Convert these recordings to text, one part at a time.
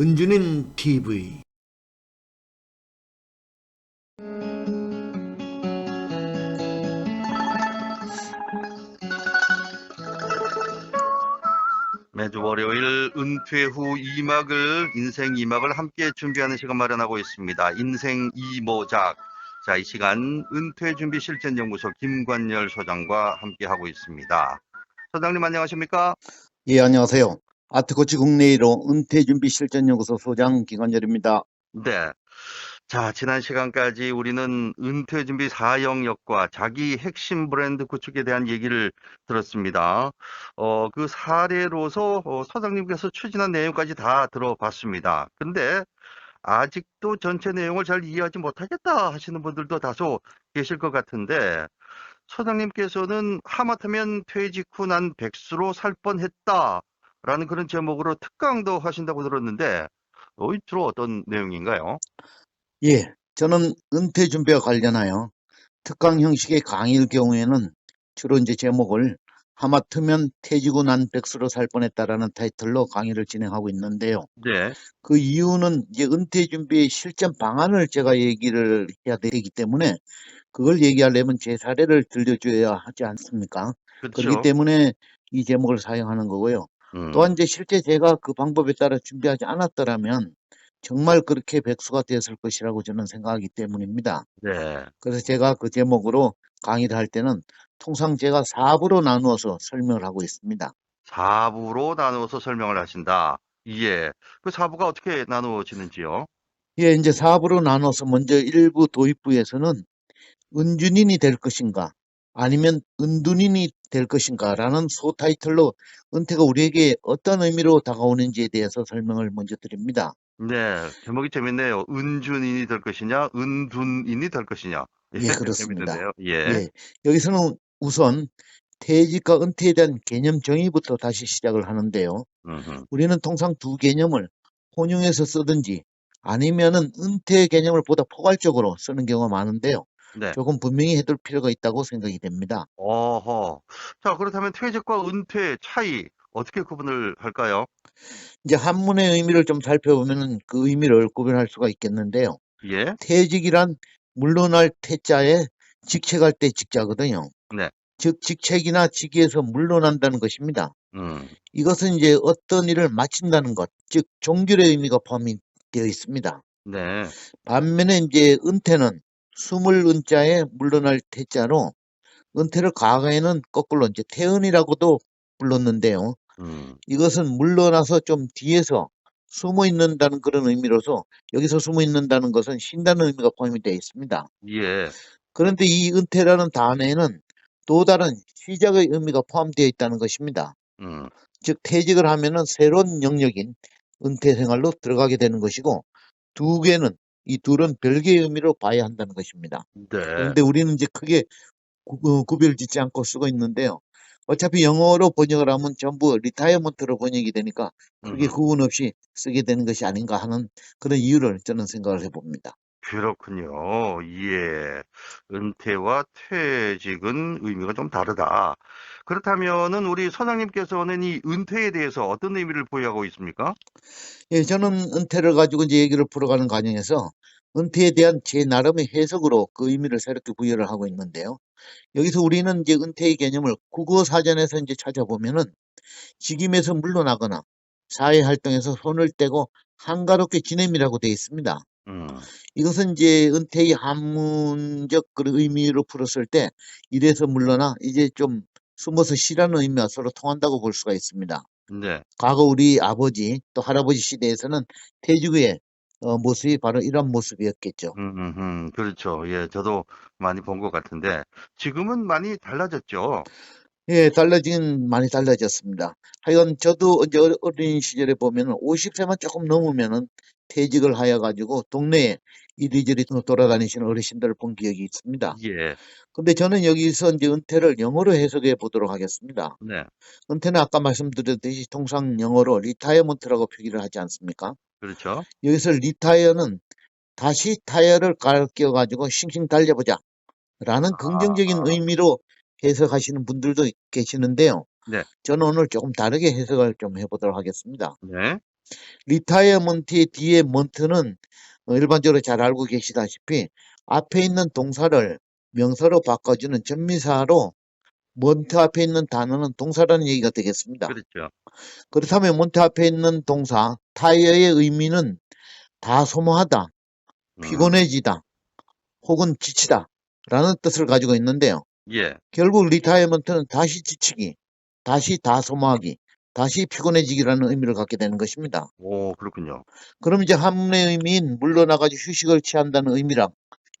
은주는 TV 매주 월요일 은퇴 후 2막을 인생 2막을 함께 준비하는 시간 마련하고 있습니다. 인생 2모작. 자, 이 시간 은퇴 준비 실전 연구소 김관열 소장과 함께 하고 있습니다. 소장님 안녕하십니까? 예, 안녕하세요. 아트코치 국내의로 은퇴준비 실전연구소 소장 김관열입니다. 네. 자, 지난 시간까지 우리는 은퇴 준비 사영역과 자기 핵심 브랜드 구축에 대한 얘기를 들었습니다. 어, 그 사례로서 어, 소장님께서 추진한 내용까지 다 들어봤습니다. 근데 아직도 전체 내용을 잘 이해하지 못하겠다 하시는 분들도 다소 계실 것 같은데 소장님께서는 하마터면 퇴직 후 난 백수로 살 뻔했다 라는 그런 제목으로 특강도 하신다고 들었는데 어, 주로 어떤 내용인가요? 예, 저는 은퇴 준비와 관련하여 특강 형식의 강의일 경우에는 주로 이제 제목을 하마터면 퇴직 후 난 백수로 살 뻔했다라는 타이틀로 강의를 진행하고 있는데요. 네. 그 이유는 이제 은퇴 준비의 실전 방안을 제가 얘기를 해야 되기 때문에 그걸 얘기하려면 제 사례를 들려줘야 하지 않습니까? 그렇죠. 그렇기 때문에 이 제목을 사용하는 거고요. 음, 또한 이제 실제 제가 그 방법에 따라 준비하지 않았더라면 정말 그렇게 백수가 되었을 것이라고 저는 생각하기 때문입니다. 네. 그래서 제가 그 제목으로 강의를 할 때는 통상 제가 4부로 나누어서 설명을 하고 있습니다. 4부로 나누어서 설명을 하신다. 예. 그 4부가 어떻게 나누어지는지요? 예, 이제 4부로 나눠서 먼저 1부 도입부에서는 은준인이 될 것인가 아니면 은둔인이 될 것인가라는 소 타이틀로 은퇴가 우리에게 어떤 의미로 다가오는지에 대해서 설명을 먼저 드립니다. 네. 제목이 재밌네요. 은준인이 될 것이냐, 은둔인이 될 것이냐. 예, 그렇습니다. 재밌는데요. 예. 예, 여기서는 우선 퇴직과 은퇴에 대한 개념 정의부터 다시 시작을 하는데요. 음흠. 우리는 통상 두 개념을 혼용해서 쓰든지 아니면은 은퇴 개념을 보다 포괄적으로 쓰는 경우가 많은데요. 네. 조금 분명히 해둘 필요가 있다고 생각이 됩니다. 어허. 자, 그렇다면 퇴직과 은퇴 차이 어떻게 구분을 할까요? 이제 한문의 의미를 좀 살펴보면은 그 의미를 구별할 수가 있겠는데요. 예. 퇴직이란 물러날 퇴자에 직책할 때 직자거든요. 네. 즉 직책이나 직위에서 물러난다는 것입니다. 음. 이것은 이제 어떤 일을 마친다는 것, 즉 종결의 의미가 포함이 되어 있습니다. 네. 반면에 이제 은퇴는 숨을 은자에 물러날 퇴자로 은퇴를 과거에는 거꾸로 이제 퇴은이라고도 불렀는데요. 음. 이것은 물러나서 좀 뒤에서 숨어 있는다는 그런 의미로서 여기서 숨어 있는다는 것은 쉰다는 의미가 포함이 되어 있습니다. 예. 그런데 이 은퇴라는 단어에는 또 다른 시작의 의미가 포함되어 있다는 것입니다. 음. 즉 퇴직을 하면은 새로운 영역인 은퇴 생활로 들어가게 되는 것이고 두 개는 이 둘은 별개의 의미로 봐야 한다는 것입니다. 네. 그런데 우리는 이제 크게 구, 어, 구별 짓지 않고 쓰고 있는데요. 어차피 영어로 번역을 하면 전부 리타이어먼트로 번역이 되니까 크게 음흠. 구분 없이 쓰게 되는 것이 아닌가 하는 그런 이유를 저는 생각을 해봅니다. 그렇군요. 예. 은퇴와 퇴직은 의미가 좀 다르다. 그렇다면은 우리 선장님께서는 이 은퇴에 대해서 어떤 의미를 부여하고 있습니까? 예, 저는 은퇴를 가지고 이제 얘기를 풀어가는 과정에서 은퇴에 대한 제 나름의 해석으로 그 의미를 새롭게 부여를 하고 있는데요. 여기서 우리는 이제 은퇴의 개념을 국어 사전에서 이제 찾아보면은 직임에서 물러나거나 사회 활동에서 손을 떼고 한가롭게 지냄이라고 되어 있습니다. 음. 이것은 이제 은퇴의 한문적 그런 의미로 풀었을 때 이래서 물러나 이제 좀 숨어서 쉬라는 의미와 서로 통한다고 볼 수가 있습니다. 네. 과거 우리 아버지 또 할아버지 시대에서는 후의 어, 모습이 바로 이런 모습이었겠죠. 음, 음, 음. 그렇죠. 예, 저도 많이 본 것 같은데 지금은 많이 달라졌죠. 예, 달라진 많이 달라졌습니다. 하여간 저도 이제 어린 시절에 보면은 50세만 조금 넘으면은 퇴직을 하여 가지고 동네에 이리저리 돌아다니시는 어르신들을 본 기억이 있습니다. 예. 근데 저는 여기서 이제 은퇴를 영어로 해석해 보도록 하겠습니다. 네. 은퇴는 아까 말씀드렸듯이 통상 영어로 리타이어먼트라고 표기를 하지 않습니까? 그렇죠. 여기서 리타이어는 다시 타이어를 갈겨 가지고 싱싱 달려보자 라는 긍정적인 아. 의미로 해석하시는 분들도 계시는데요. 네. 저는 오늘 조금 다르게 해석을 좀 해보도록 하겠습니다. 네. 리타이어먼트의 뒤에 먼트는 어, 일반적으로 잘 알고 계시다시피 앞에 있는 동사를 명사로 바꿔주는 전미사로 먼트 앞에 있는 단어는 동사라는 얘기가 되겠습니다. 그렇죠. 그렇다면 몬트 앞에 있는 동사 타이어의 의미는 다 소모하다, 음, 피곤해지다, 혹은 지치다 라는 뜻을 가지고 있는데요. 예. 결국 리타이어먼트는 다시 지치기, 다시 다 소모하기, 다시 피곤해지기라는 의미를 갖게 되는 것입니다. 오, 그렇군요. 그럼 이제 한문의 의미인 물러나가지고 휴식을 취한다는 의미랑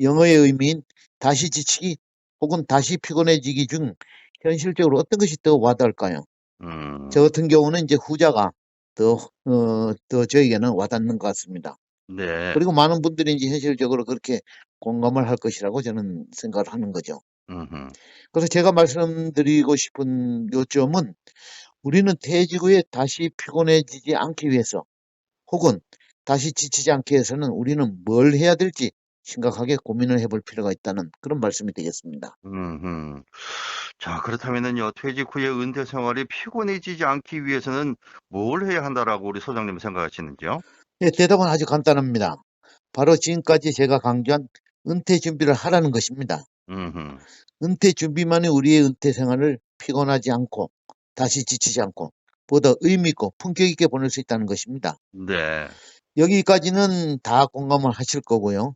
영어의 의미인 다시 지치기 혹은 다시 피곤해지기 중 현실적으로 어떤 것이 더 와닿을까요? 음, 저 같은 경우는 이제 후자가 더, 어, 더 저에게는 와닿는 것 같습니다. 네. 그리고 많은 분들이 이제 현실적으로 그렇게 공감을 할 것이라고 저는 생각을 하는 거죠. 음흠. 그래서 제가 말씀드리고 싶은 요점은 우리는 퇴직 후에 다시 피곤해지지 않기 위해서 혹은 다시 지치지 않기 위해서는 우리는 뭘 해야 될지 심각하게 고민을 해볼 필요가 있다는 그런 말씀이 되겠습니다. 음흠. 자, 그렇다면은요, 퇴직 후에 은퇴 생활이 피곤해지지 않기 위해서는 뭘 해야 한다라고 우리 소장님 생각하시는지요? 예, 대답은 아주 간단합니다. 바로 지금까지 제가 강조한 은퇴 준비를 하라는 것입니다. 음흠. 은퇴 준비만이 우리의 은퇴 생활을 피곤하지 않고 다시 지치지 않고 보다 의미 있고 품격 있게 보낼 수 있다는 것입니다. 네. 여기까지는 다 공감을 하실 거고요.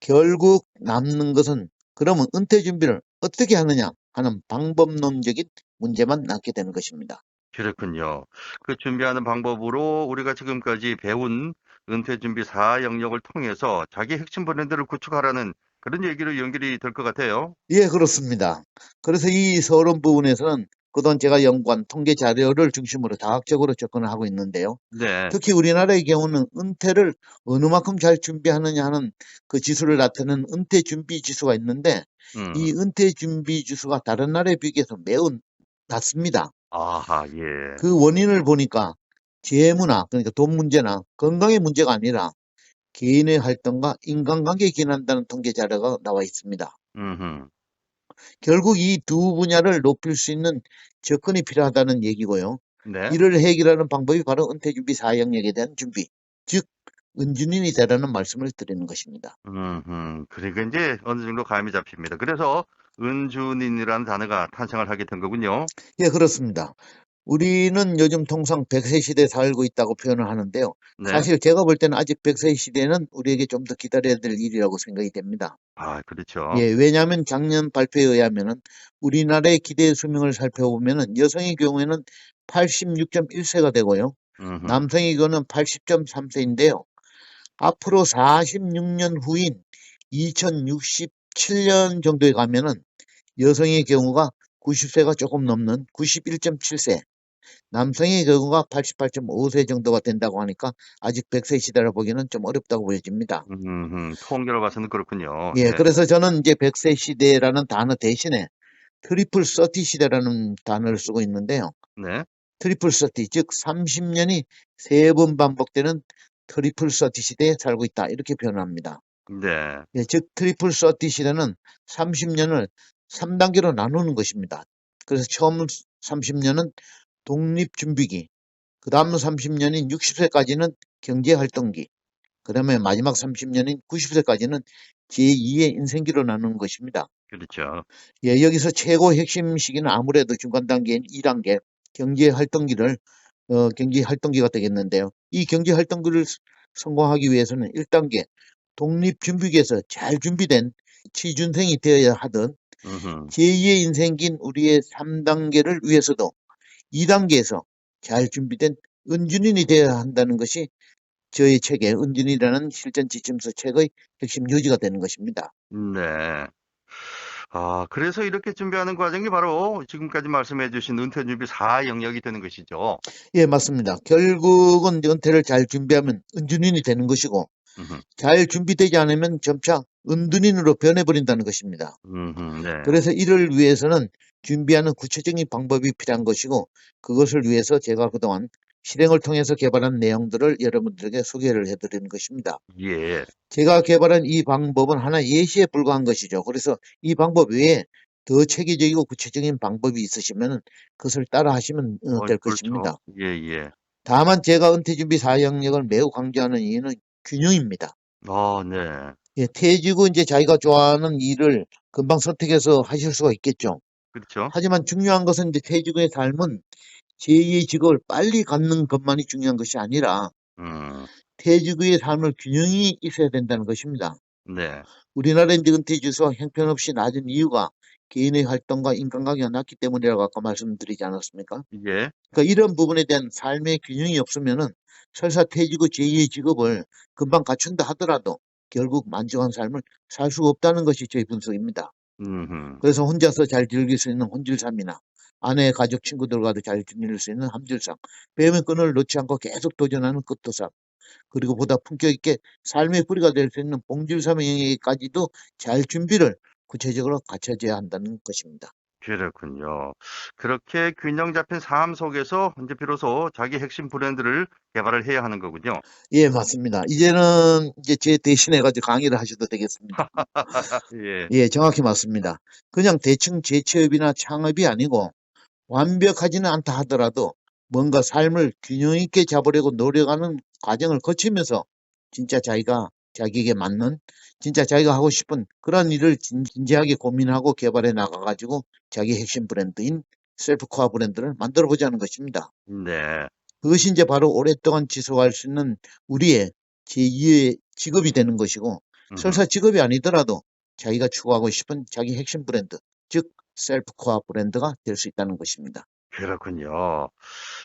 결국 남는 것은 그러면 은퇴 준비를 어떻게 하느냐 하는 방법론적인 문제만 남게 되는 것입니다. 그렇군요. 그 준비하는 방법으로 우리가 지금까지 배운 은퇴 준비 4 영역을 통해서 자기 핵심 브랜드를 구축하라는 그런 얘기로 연결이 될 것 같아요. 예, 그렇습니다. 그래서 이 서론 부분에서는 그동안 제가 연구한 통계 자료를 중심으로 다각적으로 접근을 하고 있는데요. 네. 특히 우리나라의 경우는 은퇴를 어느 만큼 잘 준비하느냐 하는 그 지수를 나타내는 은퇴 준비 지수가 있는데 음. 이 은퇴 준비 지수가 다른 나라에 비교해서 매우 낮습니다. 아하, 예. 그 원인을 보니까 재무나 그러니까 돈 문제나 건강의 문제가 아니라 개인의 활동과 인간관계에 기인한다는 통계 자료가 나와 있습니다. 음흠. 결국 이 두 분야를 높일 수 있는 접근이 필요하다는 얘기고요. 네. 이를 해결하는 방법이 바로 은퇴 준비 4영역에 대한 준비, 즉 은준인이 되라는 말씀을 드리는 것입니다. 음흠. 그러니까 이제 어느 정도 감이 잡힙니다. 그래서 은준인이라는 단어가 탄생을 하게 된 거군요. 예, 그렇습니다. 우리는 요즘 통상 100세 시대에 살고 있다고 표현을 하는데요. 네. 사실 제가 볼 때는 아직 100세 시대는 우리에게 좀 더 기다려야 될 일이라고 생각이 됩니다. 아, 그렇죠. 예, 왜냐하면 작년 발표에 의하면은 우리나라의 기대 수명을 살펴보면은 여성의 경우에는 86.1세가 되고요. 음흠. 남성의 경우는 80.3세인데요. 앞으로 46년 후인 2067년 정도에 가면은 여성의 경우가 90세가 조금 넘는 91.7세, 남성의 경우가 88.5세 정도가 된다고 하니까 아직 100세 시대라 보기는 좀 어렵다고 보여집니다. 통계로 봐서는 그렇군요. 예, 네. 그래서 저는 이제 100세 시대라는 단어 대신에 트리플 서티 시대라는 단어를 쓰고 있는데요. 네. 트리플 서티, 즉 30년이 세 번 반복되는 트리플 서티 시대에 살고 있다. 이렇게 표현합니다. 네. 예, 즉 트리플 서티 시대는 30년을 3단계로 나누는 것입니다. 그래서 처음 30년은 독립준비기, 그 다음 30년인 60세까지는 경제활동기, 그 다음에 마지막 30년인 90세까지는 제2의 인생기로 나누는 것입니다. 그렇죠. 예, 여기서 최고 핵심 시기는 아무래도 중간 단계인 2단계 경제활동기를 어, 경제활동기가 되겠는데요. 이 경제활동기를 성공하기 위해서는 1단계 독립준비기에서 잘 준비된 취준생이 되어야 음흠. 제2의 인생긴 우리의 3단계를 위해서도 2단계에서 잘 준비된 은준인이 되어야 한다는 것이 저의 책의 은준이라는 실전 지침서 책의 핵심 요지가 되는 것입니다. 네. 아, 그래서 이렇게 준비하는 과정이 바로 지금까지 말씀해 주신 은퇴 준비 4 영역이 되는 것이죠. 예, 맞습니다. 결국은 은퇴를 잘 준비하면 은준인이 되는 것이고 음흠. 잘 준비되지 않으면 점차 은둔인으로 변해버린다는 것입니다. 음흠. 네. 그래서 이를 위해서는 준비하는 구체적인 방법이 필요한 것이고 그것을 위해서 제가 그동안 실행을 통해서 개발한 내용들을 여러분들에게 소개를 해드리는 것입니다. 예. 제가 개발한 이 방법은 하나 예시에 불과한 것이죠. 그래서 이 방법 외에 더 체계적이고 구체적인 방법이 있으시면 그것을 따라 하시면 어, 어, 될 그렇죠. 것입니다. 예, 예. 다만 제가 은퇴 준비 4영역을 매우 강조하는 이유는 균형입니다. 아, 네. 예, 퇴직 후 이제 자기가 좋아하는 일을 금방 선택해서 하실 수가 있겠죠. 그렇죠. 하지만 중요한 것은 이제 퇴직 후의 삶은 제2의 직업을 빨리 갖는 것만이 중요한 것이 아니라 음, 퇴직 후의 삶을 균형이 있어야 된다는 것입니다. 네. 우리나라의 은퇴 주수가 형편없이 낮은 이유가 개인의 활동과 인간관계가 낮기 때문이라고 아까 말씀드리지 않았습니까? 예. 그러니까 이런 부분에 대한 삶의 균형이 없으면은 설사 퇴직 후 제2의 직업을 금방 갖춘다 하더라도 결국 만족한 삶을 살 수가 없다는 것이 저희 분석입니다. 음흠. 그래서 혼자서 잘 즐길 수 있는 혼질삶이나 아내, 가족, 친구들과도 잘 지낼 수 있는 함질삶, 뱀의 끈을 놓지 않고 계속 도전하는 끝도삶, 그리고 보다 품격 있게 삶의 뿌리가 될 수 있는 봉질삼의 영역까지도 잘 준비를 구체적으로 갖춰져야 한다는 것입니다. 그렇군요. 그렇게 균형 잡힌 삶 속에서 이제 비로소 자기 핵심 브랜드를 개발을 해야 하는 거군요. 예, 맞습니다. 이제는 이제 제 대신해 가지고 강의를 하셔도 되겠습니다. 예. 예, 정확히 맞습니다. 그냥 대충 재취업이나 창업이 아니고 완벽하지는 않다 하더라도 뭔가 삶을 균형 있게 잡으려고 노력하는 과정을 거치면서 진짜 자기가 자기에게 맞는 진짜 자기가 하고 싶은 그런 일을 진, 진지하게 고민하고 개발해 나가가지고 자기 핵심 브랜드인 셀프코어 브랜드를 만들어 보자는 것입니다. 네. 그것이 이제 바로 오랫동안 지속할 수 있는 우리의 제2의 직업이 되는 것이고 음, 설사 직업이 아니더라도 자기가 추구하고 싶은 자기 핵심 브랜드, 즉 셀프코어 브랜드가 될 수 있다는 것입니다. 그렇군요.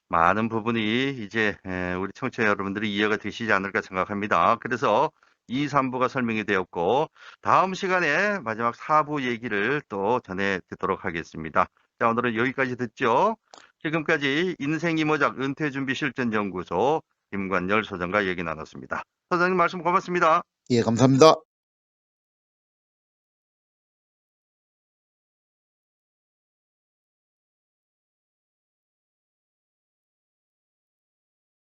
많은 부분이 이제 에, 우리 청취자 여러분들이 이해가 되시지 않을까 생각합니다. 그래서 2, 3부가 설명이 되었고 다음 시간에 마지막 4부 얘기를 또 전해 듣도록 하겠습니다. 자, 오늘은 여기까지 듣죠. 지금까지 인생이모작 은퇴준비 실전연구소 김관열 소장과 얘기 나눴습니다. 소장님 말씀 고맙습니다. 예, 감사합니다.